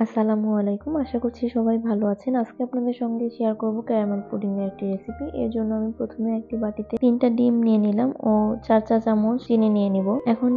আসসালামু আলাইকুম। আশা করছি সবাই ভালো আছেন। আজকে আপনাদের সঙ্গে শেয়ার করব ক্যারামেল পুডিং এর একটি রেসিপি এর জন্য আমি প্রথমে একটি বাটিতে তিনটা ডিম নিয়ে নিলাম ও চার চা চামচ চিনি নিয়ে নিব। এখন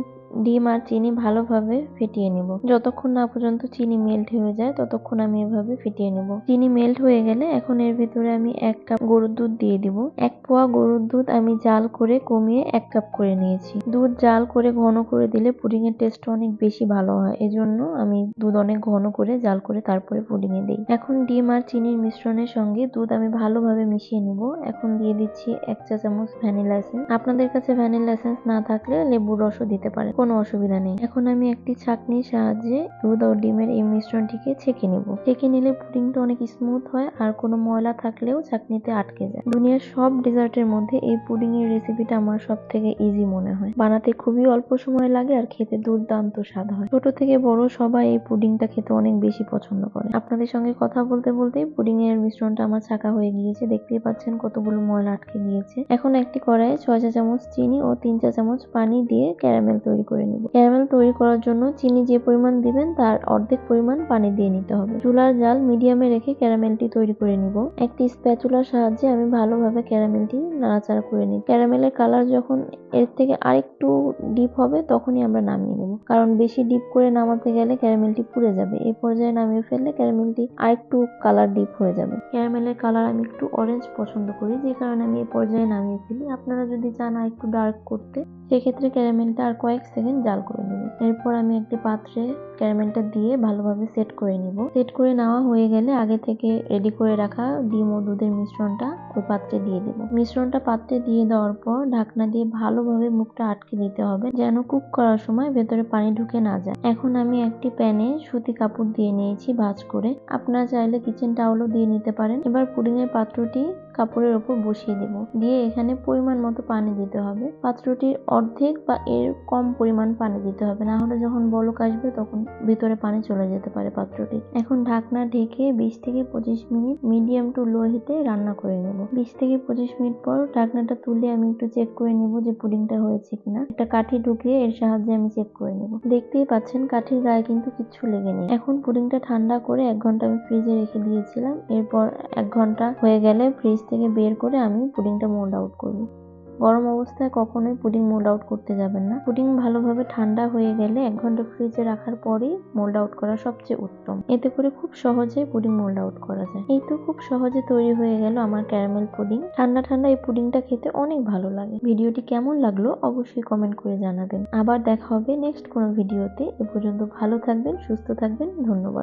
ডিম আর চিনি ভালোভাবে ফেটিয়ে নেব। যতক্ষণ না পর্যন্ত চিনি মেল্ট হয়ে যায়, ততক্ষণ আমি এভাবে ফেটিয়ে নেব। চিনি মেল্ট হয়ে গেলে এখন এর ভিতরে আমি এক কাপ গরুর দুধ দিয়ে দিব। এক পোয়া গরুর দুধ আমি জাল করে কমিয়ে এক কাপ করে নিয়েছি। দুধ জাল করে ঘন করে দিলে পুডিং এর টেস্ট অনেক বেশি ভালো হয়। এজন্য আমি দুধ অনেক ঘন করে জাল করে তারপরে পুডিং এ দিই। এখন ডিম আর চিনির মিশ্রণের সঙ্গে দুধ আমি ভালোভাবে মিশিয়ে নেব। এখন দিয়ে দিচ্ছি এক চা চামচ ভ্যানিলা এসেন্স। আপনাদের কাছে ভ্যানিলা এসেন্স না থাকলে লেবুর রসও দিতে পারেন। কোনো অসুবিধা নেই। এখন আমি একটি ছাঁকনির সাহায্যে দুধ ও ডিমের এই মিশ্রণটিকে ছেঁকে নেব। ছেঁকে নিলে পুডিংটা অনেক স্মুথ হয় আর কোনো ময়লা থাকলেও ছাঁকনিতে আটকে যায়। দুনিয়ার সব ডেজার্টের মধ্যে এই পুডিং এর রেসিপিটা আমার সব থেকে ইজি মনে হয়। বানাতে খুবই অল্প সময় লাগে আর খেতে দুর্দান্ত স্বাদ হয়। ছোট থেকে বড় সবাই এই পুডিংটা খেতে অনেক বেশি পছন্দ করে। আপনাদের সঙ্গে কথা বলতে বলতেই পুডিং এর মিশ্রণটা আমার ছাকা হয়ে গিয়েছে। দেখতেই পাচ্ছেন কতগুলো ময়লা আটকে গিয়েছে। এখন একটি কড়াইয়ে ছয় চা চামচ চিনি ও তিন চা চামচ পানি দিয়ে ক্যারামেল তৈরি করে নেব। ক্যারামেল তৈরি করার জন্য চিনি যে পরিমাণ দিবেন তার অর্ধেক পরিমাণ পানি দিয়ে নিতে হবে। চুলার জাল মিডিয়ামে রেখে ক্যারামেলটি তৈরি করে নিব। একটি স্প্যাচুলার সাহায্যে আমি ভালোভাবে ক্যারামেলটি নাড়াচাড়া করে নিই। ক্যারামেলের কালার যখন এর থেকে আরেকটু ডিপ হবে তখনই আমরা নামিয়ে নেব। কারণ বেশি ডিপ করে নামাতে গেলে ক্যারামেলটি পুড়ে যাবে। এই পর্যায়ে নামিয়ে ফেললে ক্যারামেলটি আরেকটু কালার ডিপ হয়ে যাবে। ক্যারামেলের কালার আমি একটু অরেঞ্জ পছন্দ করি। যে কারণে আমি এই পর্যায়ে নামিয়ে ফেলি। আপনারা যদি চান একটু ডার্ক করতে। সেক্ষেত্রে ক্যারামেলটা আর কয়েক সেকেন্ড জাল করে নেবেন এরপর আমি একটি পাত্রে ক্যারামেলটা দিয়ে ভালোভাবে সেট করে নিব। সেট করে নেওয়া হয়ে গেলে আগে থেকে রেডি করে রাখা ডিম ও দুধের মিশ্রণটা ওই পাত্রে দিয়ে দেব। মিশ্রণটা পাত্রে দিয়ে দেওয়ার পর ঢাকনা দিয়ে ভালোভাবে মুখটা আটকে দিতে হবে যেন কুক করার সময় ভেতরে পানি ঢুকে না যায়। এখন আমি একটি প্যানে সুতি কাপড় দিয়ে নিয়েছি ভাজ করে। আপনারা চাইলে কিচেন টাওয়ালও দিয়ে নিতে পারেন। এবার পুডিং এর পাত্রটি কাপড়ের ওপর বসিয়ে দেব। দিয়ে এখানে পরিমাণ মতো পানি দিতে হবে। পাত্রটির অর্ধেক বা এর কম পরিমাণ পানি দিতে হবে। না হলে যখন বলক আসবে তখন ভিতরে পানি চলে যেতে পারে পাত্রটি। এখন ঢাকনা ঢেকে বিশ থেকে পঁচিশ মিনিট মিডিয়াম টু লো হিটে রান্না করে নেব। বিশ থেকে পঁচিশ মিনিট পর ঢাকনাটা তুলে আমি একটু চেক করে নিব যে পুডিংটা হয়েছে কিনা। একটা কাঠি ঢুকিয়ে এর সাহায্যে আমি চেক করে নেব। দেখতেই পাচ্ছেন কাঠির গায়ে কিন্তু কিচ্ছু লেগে নেই। এখন পুডিংটা ঠান্ডা করে এক ঘণ্টা আমি ফ্রিজে রেখে দিয়েছিলাম। এরপর এক ঘণ্টা হয়ে গেলে ফ্রিজ থেকে বের করে আমি পুডিংটা মোল্ড আউট করব। গরম অবস্থায় কখনোই পুডিং মোল্ড আউট করতে যাবেন না। পুডিং ভালোভাবে ঠান্ডা হয়ে গেলে এক ঘণ্টা ফ্রিজে রাখার পরেই মোল্ড আউট করা সবচেয়ে উত্তম। এতে করে খুব সহজে পুডিং মোল্ড আউট করা যায়। এই তো খুব সহজে তৈরি হয়ে গেল আমার ক্যারামেল পুডিং ঠান্ডা ঠান্ডা এই পুডিংটা খেতে অনেক ভালো লাগে। ভিডিওটি কেমন লাগল অবশ্যই কমেন্ট করে জানাবেন। আবার দেখা হবে নেক্সট কোনো ভিডিওতে। এ পর্যন্ত ভালো থাকবেন, সুস্থ থাকবেন, ধন্যবাদ।